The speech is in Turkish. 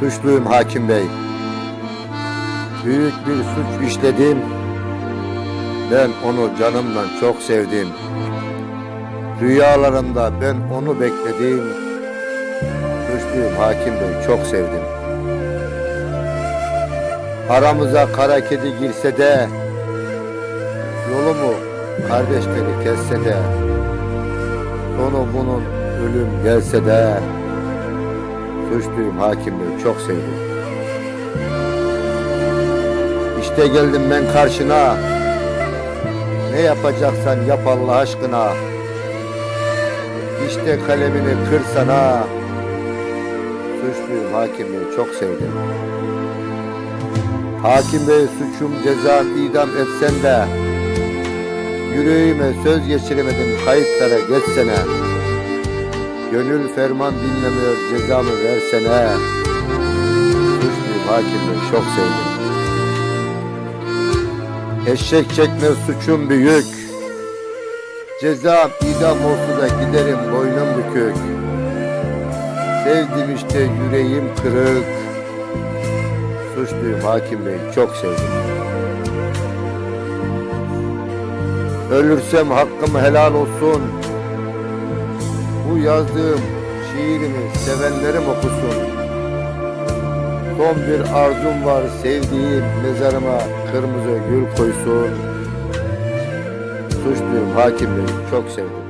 Suçluyum hakim bey. Büyük bir suç işledim. Ben onu canımdan çok sevdim. Rüyalarımda ben onu bekledim. Suçluyum hakim bey çok sevdim. Aramıza kara kedi girse de Yolumu kardeşleri kesse de Sonu bunun ölüm gelse de Suçluyum hakim bey çok sevdim. İşte geldim ben karşına. Ne yapacaksan yap Allah aşkına. İşte kalemini kırsana Suçluyum hakim bey çok sevdim. Hakim bey suçum cezam idam etsen de Yüreğime söz geçiremedim kayıtlara geçsene Gönül ferman dinlemiyor cezamı versene. Suçluyum hakim bey çok sevdim. Eşek çekme suçum büyük. Cezam idam olsa da giderim boynum bükük. Sevdim işte yüreğim kırık. Suçluyum hakim bey çok sevdim. Ölürsem hakkım helal olsun Bu yazdığım şiirimi sevenlerim okusun. Son bir arzum var sevdiğim mezarıma kırmızı gül koysun. Suçluyum hakim bey çok sevdim